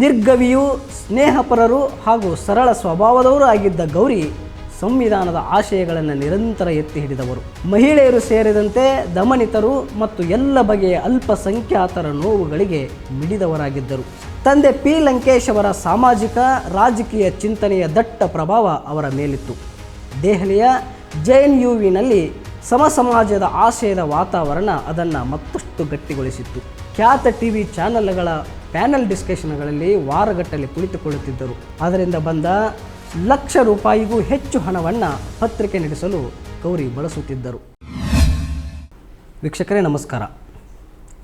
ನಿರ್ಗವಿಯೂ ಸ್ನೇಹಪರರು ಹಾಗೂ ಸರಳ ಸ್ವಭಾವದವರು ಆಗಿದ್ದ ಗೌರಿ ಸಂವಿಧಾನದ ಆಶಯಗಳನ್ನು ನಿರಂತರ ಎತ್ತಿ ಹಿಡಿದವರು. ಮಹಿಳೆಯರು ಸೇರಿದಂತೆ ದಮನಿತರು ಮತ್ತು ಎಲ್ಲ ಬಗೆಯ ಅಲ್ಪಸಂಖ್ಯಾತರ ನೋವುಗಳಿಗೆ ಮಿಡಿದವರಾಗಿದ್ದರು. ತಂದೆ ಪಿ ಲಂಕೇಶ್ ಅವರ ಸಾಮಾಜಿಕ, ರಾಜಕೀಯ ಚಿಂತನೆಯ ದಟ್ಟ ಪ್ರಭಾವ ಅವರ ಮೇಲಿತ್ತು. ದೆಹಲಿಯ ಜೆ ಎನ್ ಯು ವಿನಲ್ಲಿ ಸಮ ಸಮಾಜದ ಆಶಯದ ವಾತಾವರಣ ಅದನ್ನು ಮತ್ತಷ್ಟು ಗಟ್ಟಿಗೊಳಿಸಿತ್ತು. ಖ್ಯಾತ ಟಿ ವಿ ಚಾನೆಲ್ಗಳ ಪ್ಯಾನಲ್ ಡಿಸ್ಕಷನ್ಗಳಲ್ಲಿ ವಾರಗಟ್ಟಲೆ ಕುಳಿತುಕೊಳ್ಳುತ್ತಿದ್ದರು. ಅದರಿಂದ ಬಂದ ಲಕ್ಷ ರೂಪಾಯಿಗೂ ಹೆಚ್ಚು ಹಣವನ್ನು ಪತ್ರಿಕೆ ನಡೆಸಲು ಗೌರಿ ಬಳಸುತ್ತಿದ್ದರು. ವೀಕ್ಷಕರೇ, ನಮಸ್ಕಾರ.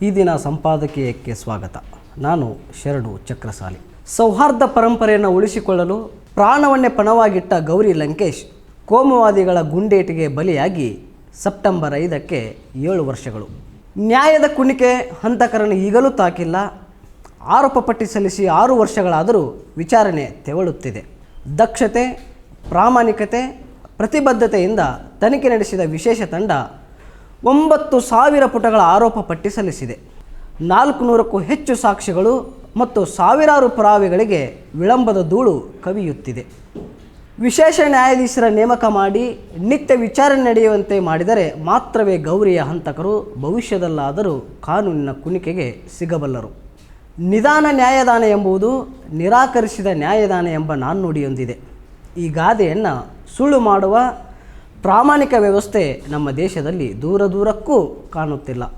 ಈ ದಿನ ಸಂಪಾದಕೀಯಕ್ಕೆ ಸ್ವಾಗತ. ನಾನು ಶರಣು ಚಕ್ರಸಾಲಿ. ಸೌಹಾರ್ದ ಪರಂಪರೆಯನ್ನು ಉಳಿಸಿಕೊಳ್ಳಲು ಪ್ರಾಣವನ್ನೇ ಪಣವಾಗಿಟ್ಟ ಗೌರಿ ಲಂಕೇಶ್ ಕೋಮುವಾದಿಗಳ ಗುಂಡೇಟಿಗೆ ಬಲಿಯಾಗಿ ಸೆಪ್ಟೆಂಬರ್ ಐದಕ್ಕೆ ಏಳು ವರ್ಷಗಳು. ನ್ಯಾಯದ ಕುಣಿಕೆ ಹಂತಕರನ್ನು ಈಗಲೂ ತಾಕಿಲ್ಲ. ಆರೋಪ ಪಟ್ಟಿ ಸಲ್ಲಿಸಿ ಆರು ವರ್ಷಗಳಾದರೂ ವಿಚಾರಣೆ ತೆವಳುತ್ತಿದೆ. ದಕ್ಷತೆ, ಪ್ರಾಮಾಣಿಕತೆ, ಪ್ರತಿಬದ್ಧತೆಯಿಂದ ತನಿಖೆ ನಡೆಸಿದ ವಿಶೇಷ ತಂಡ ಒಂಬತ್ತು ಸಾವಿರ ಪುಟಗಳ ಆರೋಪ ಪಟ್ಟಿ ಸಲ್ಲಿಸಿದೆ. ನಾಲ್ಕು ನೂರಕ್ಕೂ ಹೆಚ್ಚು ಸಾಕ್ಷಿಗಳು ಮತ್ತು ಸಾವಿರಾರು ಪುರಾವೆಗಳಿಗೆ ವಿಳಂಬದ ಧೂಳು ಕವಿಯುತ್ತಿದೆ. ವಿಶೇಷ ನ್ಯಾಯಾಧೀಶರ ನೇಮಕ ಮಾಡಿ ನಿತ್ಯ ವಿಚಾರಣೆ ನಡೆಯುವಂತೆ ಮಾಡಿದರೆ ಮಾತ್ರವೇ ಗೌರಿಯ ಹಂತಕರು ಭವಿಷ್ಯದಲ್ಲಾದರೂ ಕಾನೂನಿನ ಕುಣಿಕೆಗೆ ಸಿಗಬಲ್ಲರು. ನಿಧಾನ ನ್ಯಾಯದಾನ ಎಂಬುದು ನಿರಾಕರಿಸಿದ ನ್ಯಾಯದಾನ ಎಂಬ ನಾಣ್ಣುಡಿಯೊಂದಿದೆ ಈ ಗಾದೆಯನ್ನು ಸುಳ್ಳು ಮಾಡುವ ಪ್ರಾಮಾಣಿಕ ವ್ಯವಸ್ಥೆ ನಮ್ಮ ದೇಶದಲ್ಲಿ ದೂರ ದೂರಕ್ಕೂ ಕಾಣುತ್ತಿಲ್ಲ.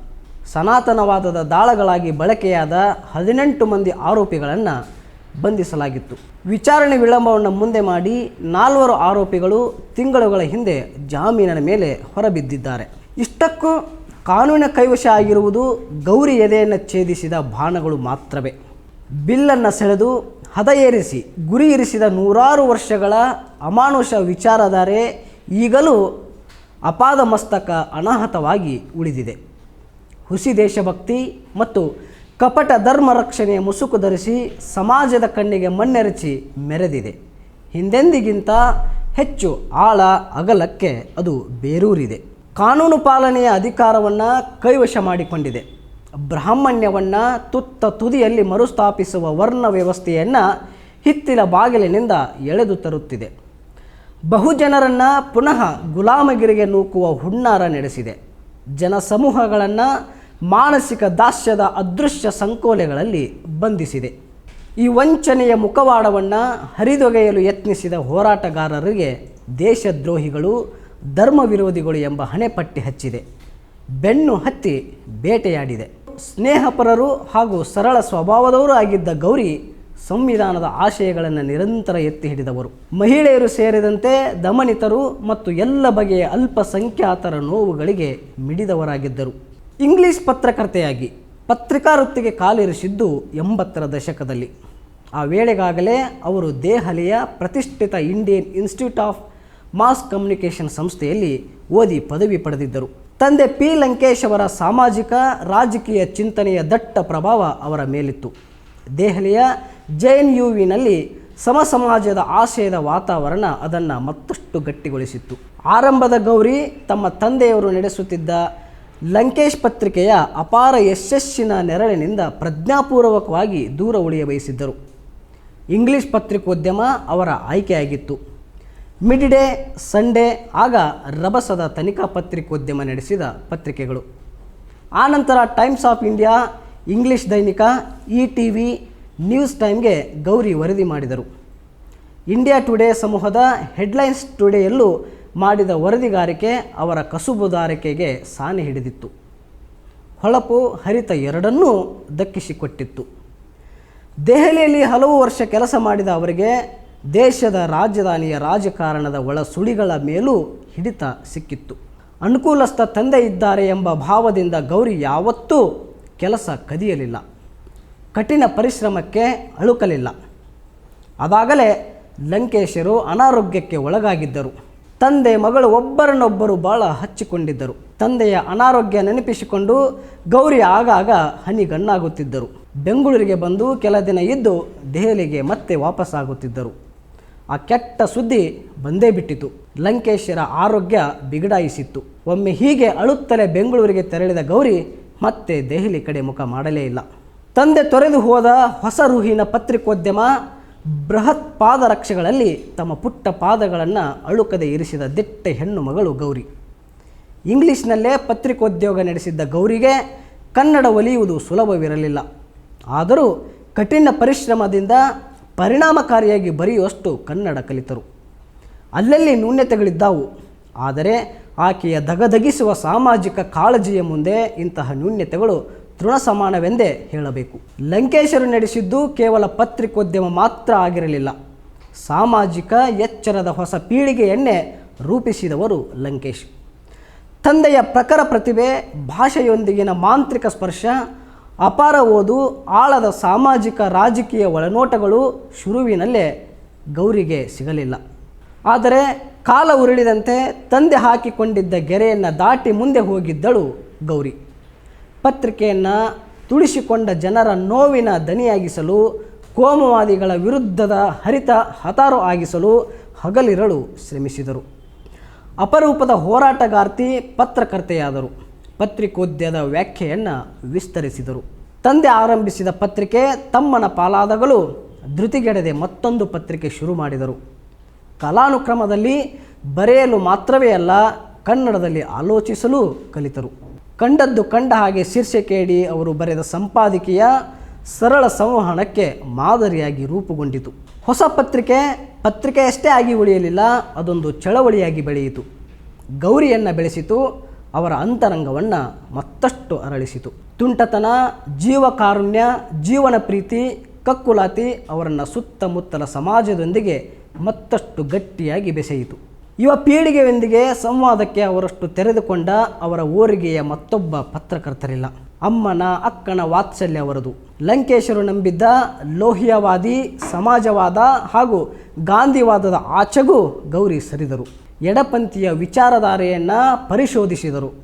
ಸನಾತನವಾದದ ದಾಳಗಳಾಗಿ ಬಳಕೆಯಾದ ಹದಿನೆಂಟು ಮಂದಿ ಆರೋಪಿಗಳನ್ನು ಬಂಧಿಸಲಾಗಿತ್ತು. ವಿಚಾರಣೆ ವಿಳಂಬವನ್ನು ಮುಂದೆ ಮಾಡಿ ನಾಲ್ವರು ಆರೋಪಿಗಳು ತಿಂಗಳುಗಳ ಹಿಂದೆ ಜಾಮೀನಿನ ಮೇಲೆ ಹೊರಬಿದ್ದಿದ್ದಾರೆ. ಇಷ್ಟಕ್ಕೂ ಕಾನೂನಿನ ಕೈವಶ ಆಗಿರುವುದು ಗೌರಿ ಎದೆಯನ್ನು ಛೇದಿಸಿದ ಬಾಣಗಳು ಮಾತ್ರವೇ. ಬಿಲ್ಲನ್ನು ಸೆಳೆದು ಹದ ಏರಿಸಿ, ಗುರಿ ಇರಿಸಿದ ನೂರಾರು ವರ್ಷಗಳ ಅಮಾನುಷ ವಿಚಾರಧಾರೆ ಈಗಲೂ ಅಪಾದ ಮಸ್ತಕ ಅನಾಹತವಾಗಿ ಉಳಿದಿದೆ. ಹುಸಿ ದೇಶಭಕ್ತಿ ಮತ್ತು ಕಪಟ ಧರ್ಮ ರಕ್ಷಣೆಯ ಮುಸುಕು ಧರಿಸಿ ಸಮಾಜದ ಕಣ್ಣಿಗೆ ಮಣ್ಣೆರಚಿ ಮೆರೆದಿದೆ. ಹಿಂದೆಂದಿಗಿಂತ ಹೆಚ್ಚು ಆಳ ಅಗಲಕ್ಕೆ ಅದು ಬೇರೂರಿದೆ. ಕಾನೂನು ಪಾಲನೆಯ ಅಧಿಕಾರವನ್ನು ಕೈವಶ ಮಾಡಿಕೊಂಡಿದೆ. ಬ್ರಾಹ್ಮಣ್ಯವನ್ನು ತುತ್ತ ತುದಿಯಲ್ಲಿ ಮರುಸ್ಥಾಪಿಸುವ ವರ್ಣ ವ್ಯವಸ್ಥೆಯನ್ನು ಹಿತ್ತಿಲ ಬಾಗಿಲಿನಿಂದ ಎಳೆದು ತರುತ್ತಿದೆ. ಬಹುಜನರನ್ನು ಪುನಃ ಗುಲಾಮಗಿರಿಗೆ ನೂಕುವ ಹುನ್ನಾರ ನಡೆಸಿದೆ. ಜನಸಮೂಹಗಳನ್ನು ಮಾನಸಿಕ ದಾಸ್ಯದ ಅದೃಶ್ಯ ಸಂಕೋಲೆಗಳಲ್ಲಿ ಬಂಧಿಸಿದೆ. ಈ ವಂಚನೆಯ ಮುಖವಾಡವನ್ನು ಹರಿದೊಗೆಯಲು ಯತ್ನಿಸಿದ ಹೋರಾಟಗಾರರಿಗೆ ದೇಶದ್ರೋಹಿಗಳು ಧರ್ಮ ವಿರೋಧಿಗಳು ಎಂಬ ಹಣೆಪಟ್ಟಿ ಹಚ್ಚಿದೆ. ಬೆನ್ನು ಹತ್ತಿ ಬೇಟೆಯಾಡಿದೆ. ಸ್ನೇಹಪರರು ಹಾಗೂ ಸರಳ ಸ್ವಭಾವದವರು ಆಗಿದ್ದ ಗೌರಿ ಸಂವಿಧಾನದ ಆಶಯಗಳನ್ನು ನಿರಂತರ ಎತ್ತಿ ಹಿಡಿದವರು. ಮಹಿಳೆಯರು ಸೇರಿದಂತೆ ದಮನಿತರು ಮತ್ತು ಎಲ್ಲ ಬಗೆಯ ಅಲ್ಪಸಂಖ್ಯಾತರ ನೋವುಗಳಿಗೆ ಮಿಡಿದವರಾಗಿದ್ದರು. ಇಂಗ್ಲಿಷ್ ಪತ್ರಕರ್ತೆಯಾಗಿ ಪತ್ರಿಕಾ ವೃತ್ತಿಗೆ ಕಾಲಿರಿಸಿದ್ದು ಎಂಬತ್ತರ ದಶಕದಲ್ಲಿ. ಆ ವೇಳೆಗಾಗಲೇ ಅವರು ದೆಹಲಿಯ ಪ್ರತಿಷ್ಠಿತ Indian Institute of Mass Communication ಸಂಸ್ಥೆಯಲ್ಲಿ ಓದಿ ಪದವಿ ಪಡೆದಿದ್ದರು. ತಂದೆ ಪಿ. ಲಂಕೇಶ್ ಅವರ ಸಾಮಾಜಿಕ, ರಾಜಕೀಯ ಚಿಂತನೆಯ ದಟ್ಟ ಪ್ರಭಾವ ಅವರ ಮೇಲಿತ್ತು. ದೆಹಲಿಯ ಜೆ ಎನ್ ಯು ವಿನಲ್ಲಿ ಸಮ ಸಮಾಜದ ಆಶಯದ ವಾತಾವರಣ ಅದನ್ನು ಮತ್ತಷ್ಟು ಗಟ್ಟಿಗೊಳಿಸಿತ್ತು. ಆರಂಭದ ಗೌರಿ ತಮ್ಮ ತಂದೆಯವರು ನಡೆಸುತ್ತಿದ್ದ ಲಂಕೇಶ್ ಪತ್ರಿಕೆಯ ಅಪಾರ ಯಶಸ್ಸಿನ ನೆರಳಿನಿಂದ ಪ್ರಜ್ಞಾಪೂರ್ವಕವಾಗಿ ದೂರ ಉಳಿಯ ಬಯಸಿದ್ದರು ಇಂಗ್ಲಿಷ್ ಪತ್ರಿಕೋದ್ಯಮ ಅವರ ಆಯ್ಕೆಯಾಗಿತ್ತು. ಮಿಡ್ ಡೇ ಸಂಡೇ, ಆಗ ರಭಸದ ತನಿಖಾ ಪತ್ರಿಕೋದ್ಯಮ ನಡೆಸಿದ ಪತ್ರಿಕೆಗಳು. ಆನಂತರ ಟೈಮ್ಸ್ ಆಫ್ ಇಂಡಿಯಾ, ಇಂಗ್ಲಿಷ್ ದೈನಿಕ, ಇ ಟಿ ವಿ, ನ್ಯೂಸ್ ಟೈಮ್ಗೆ ಗೌರಿ ವರದಿ ಮಾಡಿದರು. ಇಂಡಿಯಾ ಟುಡೇ ಸಮೂಹದ ಹೆಡ್ಲೈನ್ಸ್ ಟುಡೇಯಲ್ಲೂ ಮಾಡಿದ ವರದಿಗಾರಿಕೆ ಅವರ ಕಸುಬುದಾರಿಕೆಗೆ ಸಾನೆ ಹಿಡಿದಿತ್ತು. ಹೊಳಪು ಹರಿತ ಎರಡನ್ನೂ ದಕ್ಕಿಸಿಕೊಟ್ಟಿತ್ತು. ದೆಹಲಿಯಲ್ಲಿ ಹಲವು ವರ್ಷ ಕೆಲಸ ಮಾಡಿದ ಅವರಿಗೆ ದೇಶದ ರಾಜಧಾನಿಯ ರಾಜಕಾರಣದ ಒಳಸುಳಿಗಳ ಮೇಲೂ ಹಿಡಿತ ಸಿಕ್ಕಿತ್ತು. ಅನುಕೂಲಸ್ಥ ತಂದೆ ಇದ್ದಾರೆ ಎಂಬ ಭಾವದಿಂದ ಗೌರಿ ಯಾವತ್ತೂ ಕೆಲಸ ಕದಿಯಲಿಲ್ಲ. ಕಠಿಣ ಪರಿಶ್ರಮಕ್ಕೆ ಅಳುಕಲಿಲ್ಲ. ಅದಾಗಲೇ ಲಂಕೇಶರು ಅನಾರೋಗ್ಯಕ್ಕೆ ಒಳಗಾಗಿದ್ದರು. ತಂದೆ ಮಗಳು ಒಬ್ಬರನ್ನೊಬ್ಬರು ಬಹಳ ಹಚ್ಚಿಕೊಂಡಿದ್ದರು. ತಂದೆಯ ಅನಾರೋಗ್ಯ ನೆನಪಿಸಿಕೊಂಡು ಗೌರಿ ಆಗಾಗ ಹನಿಗಣ್ಣಾಗುತ್ತಿದ್ದರು. ಬೆಂಗಳೂರಿಗೆ ಬಂದು ಕೆಲ ದಿನ ಇದ್ದು ದೆಹಲಿಗೆ ಮತ್ತೆ ವಾಪಸ್ಸಾಗುತ್ತಿದ್ದರು. ಆ ಕೆಟ್ಟ ಸುದ್ದಿ ಬಂದೇ ಬಿಟ್ಟಿತು. ಲಂಕೇಶರ ಆರೋಗ್ಯ ಬಿಗಡಾಯಿಸಿತ್ತು. ಒಮ್ಮೆ ಹೀಗೆ ಅಳುತ್ತಲೇ ಬೆಂಗಳೂರಿಗೆ ತೆರಳಿದ ಗೌರಿ ಮತ್ತೆ ದೆಹಲಿ ಕಡೆ ಮುಖ ಮಾಡಲೇ ಇಲ್ಲ. ತಂದೆ ತೊರೆದು ಹೋದ ಹೊಸ ರೂಹಿನ ಪತ್ರಿಕೋದ್ಯಮ ಬೃಹತ್ ಪಾದರಕ್ಷೆಗಳಲ್ಲಿ ತಮ್ಮ ಪುಟ್ಟ ಪಾದಗಳನ್ನು ಅಳುಕದೆ ಇರಿಸಿದ ದಿಟ್ಟ ಹೆಣ್ಣು ಮಗಳು ಗೌರಿ. ಇಂಗ್ಲೀಷ್ನಲ್ಲೇ ಪತ್ರಿಕೋದ್ಯೋಗ ನಡೆಸಿದ್ದ ಗೌರಿಗೆ ಕನ್ನಡ ಒಲಿಯುವುದು ಸುಲಭವಿರಲಿಲ್ಲ. ಆದರೂ ಕಠಿಣ ಪರಿಶ್ರಮದಿಂದ ಪರಿಣಾಮಕಾರಿಯಾಗಿ ಬರೆಯುವಷ್ಟು ಕನ್ನಡ ಕಲಿತರು. ಅಲ್ಲಲ್ಲಿ ನ್ಯೂನ್ಯತೆಗಳಿದ್ದಾವು ಆದರೆ ಆಕೆಯ ದಗದಗಿಸುವ ಸಾಮಾಜಿಕ ಕಾಳಜಿಯ ಮುಂದೆ ಇಂತಹ ನ್ಯೂನ್ಯತೆಗಳು ತೃಣ ಸಮಾನವೆಂದೇ ಹೇಳಬೇಕು. ಲಂಕೇಶರು ನಡೆಸಿದ್ದು ಕೇವಲ ಪತ್ರಿಕೋದ್ಯಮ ಮಾತ್ರ ಆಗಿರಲಿಲ್ಲ. ಸಾಮಾಜಿಕ ಎಚ್ಚರದ ಹೊಸ ಪೀಳಿಗೆಯನ್ನೇ ರೂಪಿಸಿದವರು ಲಂಕೇಶ್. ತಂದೆಯ ಪ್ರಖರ ಪ್ರತಿಭೆ, ಭಾಷೆಯೊಂದಿಗಿನ ಮಾಂತ್ರಿಕ ಸ್ಪರ್ಶ ಅಪಾರ ಓದು, ಆಳದ ಸಾಮಾಜಿಕ ರಾಜಕೀಯ ಒಳನೋಟಗಳು ಶುರುವಿನಲ್ಲೇ ಗೌರಿಗೆ ಸಿಗಲಿಲ್ಲ. ಆದರೆ ಕಾಲ ಉರುಳಿದಂತೆ ತಂದೆ ಹಾಕಿಕೊಂಡಿದ್ದ ಗೆರೆಯನ್ನು ದಾಟಿ ಮುಂದೆ ಹೋಗಿದ್ದಳು ಗೌರಿ. ಪತ್ರಿಕೆಯನ್ನು ತುಳಿಸಿಕೊಂಡ ಜನರ ನೋವಿನ ದನಿಯಾಗಿಸಲು, ಕೋಮವಾದಿಗಳ ವಿರುದ್ಧದ ಹರಿತ ಹತಾರು ಆಗಿಸಲು ಹಗಲಿರಳು ಶ್ರಮಿಸಿದರು. ಅಪರೂಪದ ಹೋರಾಟಗಾರ್ತಿ ಪತ್ರಕರ್ತೆಯಾದರು. ಪತ್ರಿಕೋದ್ಯದ ವ್ಯಾಖ್ಯೆಯನ್ನು ವಿಸ್ತರಿಸಿದರು. ತಂದೆ ಆರಂಭಿಸಿದ ಪತ್ರಿಕೆ, ತಮ್ಮನ ಪಾಲಾದಗಳು ಧೃತಿಗೆಡದೆ ಮತ್ತೊಂದು ಪತ್ರಿಕೆ ಶುರು ಮಾಡಿದರು. ಕಲಾನುಕ್ರಮದಲ್ಲಿ ಬರೆಯಲು ಮಾತ್ರವೇ ಅಲ್ಲ, ಕನ್ನಡದಲ್ಲಿ ಆಲೋಚಿಸಲು ಕಲಿತರು. ಕಂಡದ್ದು ಕಂಡ ಹಾಗೆ ಶೀರ್ಷಿಕೆಯಡಿ ಅವರು ಬರೆದ ಸಂಪಾದಕೀಯ ಸರಳ ಸಂವಹನಕ್ಕೆ ಮಾದರಿಯಾಗಿ ರೂಪುಗೊಂಡಿತು. ಹೊಸ ಪತ್ರಿಕೆ ಪತ್ರಿಕೆಯಷ್ಟೇ ಆಗಿ ಉಳಿಯಲಿಲ್ಲ, ಅದೊಂದು ಚಳವಳಿಯಾಗಿ ಬೆಳೆಯಿತು. ಗೌರಿಯನ್ನು ಬೆಳೆಸಿತು ಅವರ ಅಂತರಂಗವನ್ನು ಮತ್ತಷ್ಟು ಅರಳಿಸಿತು. ತುಂಟತನ, ಜೀವಕಾರುಣ್ಯ, ಜೀವನ ಪ್ರೀತಿ, ಕಕ್ಕುಲಾತಿ ಅವರನ್ನು ಸುತ್ತಮುತ್ತಲ ಸಮಾಜದೊಂದಿಗೆ ಮತ್ತಷ್ಟು ಗಟ್ಟಿಯಾಗಿ ಬೆಸೆಯಿತು. ಯುವ ಪೀಳಿಗೆಯೊಂದಿಗೆ ಸಂವಾದಕ್ಕೆ ಅವರಷ್ಟು ತೆರೆದುಕೊಂಡ ಅವರ ಓರಿಗೆಯ ಮತ್ತೊಬ್ಬ ಪತ್ರಕರ್ತರಿಲ್ಲ. ಅಮ್ಮನ, ಅಕ್ಕನ ವಾತ್ಸಲ್ಯ ಅವರದು. ಲಂಕೇಶರು ನಂಬಿದ್ದ ಲೋಹಿಯವಾದಿ, ಸಮಾಜವಾದ ಹಾಗೂ ಗಾಂಧಿವಾದದ ಆಚೆಗೂ ಗೌರಿ ಸರಿದರು. ಎಡಪಂಥೀಯ ವಿಚಾರಧಾರೆಯನ್ನು ಪರಿಶೋಧಿಸಿದರು.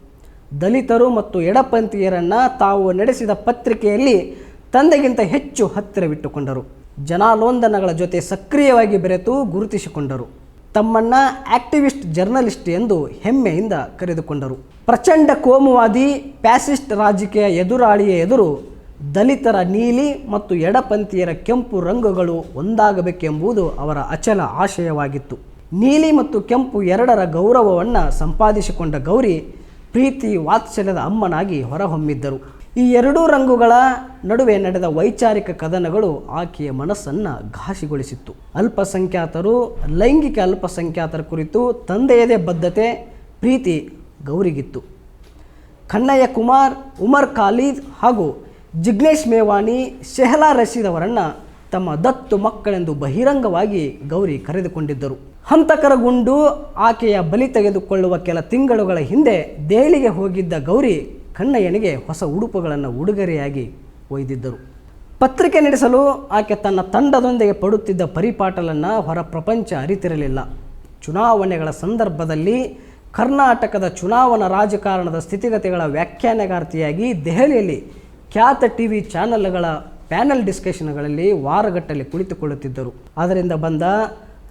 ದಲಿತರು ಮತ್ತು ಎಡಪಂಥೀಯರನ್ನು ತಾವು ನಡೆಸಿದ ಪತ್ರಿಕೆಯಲ್ಲಿ ತಂದೆಗಿಂತ ಹೆಚ್ಚು ಹತ್ತಿರವಿಟ್ಟುಕೊಂಡರು. ಜನಾಲೋಂದನಗಳ ಜೊತೆ ಸಕ್ರಿಯವಾಗಿ ಬೆರೆತು ಗುರುತಿಸಿಕೊಂಡರು. ತಮ್ಮನ್ನ ಆಕ್ಟಿವಿಸ್ಟ್ ಜರ್ನಲಿಸ್ಟ್ ಎಂದು ಹೆಮ್ಮೆಯಿಂದ ಕರೆದುಕೊಂಡರು. ಪ್ರಚಂಡ ಕೋಮುವಾದಿ ಪ್ಯಾಸಿಸ್ಟ್ ರಾಜಕೀಯ ಎದುರಾಳಿಯ ಎದುರು ದಲಿತರ ನೀಲಿ ಮತ್ತು ಎಡಪಂಥೀಯರ ಕೆಂಪು ರಂಗುಗಳು ಒಂದಾಗಬೇಕೆಂಬುದು ಅವರ ಅಚಲ ಆಶಯವಾಗಿತ್ತು. ನೀಲಿ ಮತ್ತು ಕೆಂಪು ಎರಡರ ಗೌರವವನ್ನು ಸಂಪಾದಿಸಿಕೊಂಡ ಗೌರಿ ಪ್ರೀತಿ ವಾತ್ಸಲ್ಯದ ಅಮ್ಮನಾಗಿ ಹೊರಹೊಮ್ಮಿದ್ದರು. ಈ ಎರಡೂ ರಂಗುಗಳ ನಡುವೆ ನಡೆದ ವೈಚಾರಿಕ ಕದನಗಳು ಆಕೆಯ ಮನಸ್ಸನ್ನು ಘಾಸಿಗೊಳಿಸಿತ್ತು. ಅಲ್ಪಸಂಖ್ಯಾತರು, ಲೈಂಗಿಕ ಅಲ್ಪಸಂಖ್ಯಾತರ ಕುರಿತು ತಂದೆಯದೇ ಬದ್ಧತೆ, ಪ್ರೀತಿ ಗೌರಿಗಿತ್ತು. ಕನ್ನಯ್ಯ ಕುಮಾರ್, ಉಮರ್ ಖಾಲೀದ್ ಹಾಗೂ ಜಿಗ್ನೇಶ್ ಮೇವಾನಿ ಶೆಹಲಾ ರಶೀದ್ ಅವರನ್ನು ತಮ್ಮ ದತ್ತು ಮಕ್ಕಳೆಂದು ಬಹಿರಂಗವಾಗಿ ಗೌರಿ ಕರೆದುಕೊಂಡಿದ್ದರು. ಹಂತಕರ ಗುಂಡು ಆಕೆಯ ಬಲಿ ತೆಗೆದುಕೊಳ್ಳುವ ಕೆಲ ತಿಂಗಳುಗಳ ಹಿಂದೆ ದೆಹಲಿಗೆ ಹೋಗಿದ್ದ ಗೌರಿ ಕಣ್ಣಯ್ಯನಿಗೆ ಹೊಸ ಉಡುಪುಗಳನ್ನು ಉಡುಗೊರೆಯಾಗಿ ಒಯ್ದಿದ್ದರು. ಪತ್ರಿಕೆ ನಡೆಸಲು ಆಕೆ ತನ್ನ ತಂಡದೊಂದಿಗೆ ಪಡುತ್ತಿದ್ದ ಪರಿಪಾಟಲನ್ನು ಹೊರ ಪ್ರಪಂಚ ಅರಿತಿರಲಿಲ್ಲ. ಚುನಾವಣೆಗಳ ಸಂದರ್ಭದಲ್ಲಿ ಕರ್ನಾಟಕದ ಚುನಾವಣಾ ರಾಜಕಾರಣದ ಸ್ಥಿತಿಗತಿಗಳ ವ್ಯಾಖ್ಯಾನಗಾರ್ತಿಯಾಗಿ ದೆಹಲಿಯಲ್ಲಿ ಖ್ಯಾತ ಟಿ ವಿ ಚಾನೆಲ್ಗಳ ಪ್ಯಾನೆಲ್ ಡಿಸ್ಕಷನ್ಗಳಲ್ಲಿ ವಾರಗಟ್ಟಲೆ ಕುಳಿತುಕೊಳ್ಳುತ್ತಿದ್ದರು. ಅದರಿಂದ ಬಂದ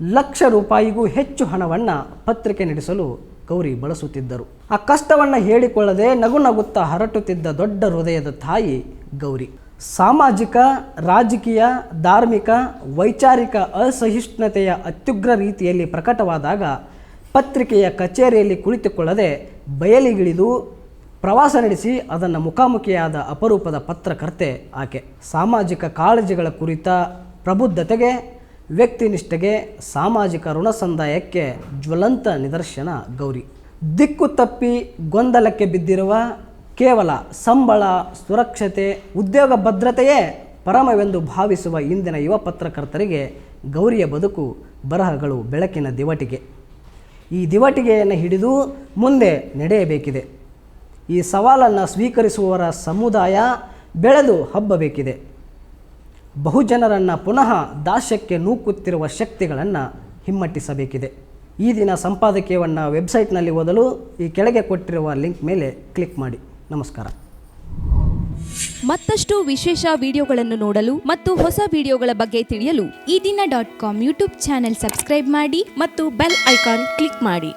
ಲಕ್ಷ ರೂಪಾಯಿಗೂ ಹೆಚ್ಚು ಹಣವನ್ನು ಪತ್ರಿಕೆ ನಡೆಸಲು ಗೌರಿ ಬಳಸುತ್ತಿದ್ದರು. ಆ ಕಷ್ಟವನ್ನು ಹೇಳಿಕೊಳ್ಳದೆ ನಗು ನಗುತ್ತಾ ಹರಟುತ್ತಿದ್ದ ದೊಡ್ಡ ಹೃದಯದ ತಾಯಿ ಗೌರಿ. ಸಾಮಾಜಿಕ, ರಾಜಕೀಯ, ಧಾರ್ಮಿಕ, ವೈಚಾರಿಕ ಅಸಹಿಷ್ಣುತೆಯ ಅತ್ಯುಗ್ರ ರೀತಿಯಲ್ಲಿ ಪ್ರಕಟವಾದಾಗ ಪತ್ರಿಕೆಯ ಕಚೇರಿಯಲ್ಲಿ ಕುಳಿತುಕೊಳ್ಳದೆ ಬಯಲಿಗಿಳಿದು ಪ್ರವಾಸ ನಡೆಸಿ ಅದನ್ನು ಮುಖಾಮುಖಿಯಾದ ಅಪರೂಪದ ಪತ್ರಕರ್ತೆ ಆಕೆ. ಸಾಮಾಜಿಕ ಕಾಳಜಿಗಳ ಕುರಿತ ಪ್ರಬುದ್ಧತೆಗೆ ವ್ಯಕ್ತಿನಿಷ್ಠೆಗೆ ಸಾಮಾಜಿಕ ಋಣ ಸಂದಾಯಕ್ಕೆ ಜ್ವಲಂತ ನಿದರ್ಶನ ಗೌರಿ. ದಿಕ್ಕು ತಪ್ಪಿ ಗೊಂದಲಕ್ಕೆ ಬಿದ್ದಿರುವ ಕೇವಲ ಸಂಬಳ, ಸುರಕ್ಷತೆ, ಉದ್ಯೋಗ ಭದ್ರತೆಯೇ ಪರಮವೆಂದು ಭಾವಿಸುವ ಇಂದಿನ ಯುವ ಪತ್ರಕರ್ತರಿಗೆ ಗೌರಿಯ ಬದುಕು, ಬರಹಗಳು ಬೆಳಕಿನ ದಿವಟಿಗೆ. ಈ ದಿವಟಿಗೆಯನ್ನು ಹಿಡಿದು ಮುಂದೆ ನಡೆಯಬೇಕಿದೆ. ಈ ಸವಾಲನ್ನು ಸ್ವೀಕರಿಸುವವರ ಸಮುದಾಯ ಬೆಳೆದು ಹಬ್ಬಬೇಕಿದೆ. ಬಹುಜನರನ್ನು ಪುನಃ ದಾಸ್ಯಕ್ಕೆ ನೂಕುತ್ತಿರುವ ಶಕ್ತಿಗಳನ್ನು ಹಿಮ್ಮಟ್ಟಿಸಬೇಕಿದೆ. ಈ ದಿನ ಸಂಪಾದಕೀಯವನ್ನು ವೆಬ್ಸೈಟ್ನಲ್ಲಿ ಓದಲು ಈ ಕೆಳಗೆ ಕೊಟ್ಟಿರುವ ಲಿಂಕ್ ಮೇಲೆ ಕ್ಲಿಕ್ ಮಾಡಿ. ನಮಸ್ಕಾರ. ಮತ್ತಷ್ಟು ವಿಶೇಷ ವಿಡಿಯೋಗಳನ್ನು ನೋಡಲು ಮತ್ತು ಹೊಸ ವಿಡಿಯೋಗಳ ಬಗ್ಗೆ ತಿಳಿಯಲು Ee Dina dot com YouTube channel subscribe ಮಾಡಿ ಮತ್ತು ಬೆಲ್ ಐಕಾನ್ ಕ್ಲಿಕ್ ಮಾಡಿ.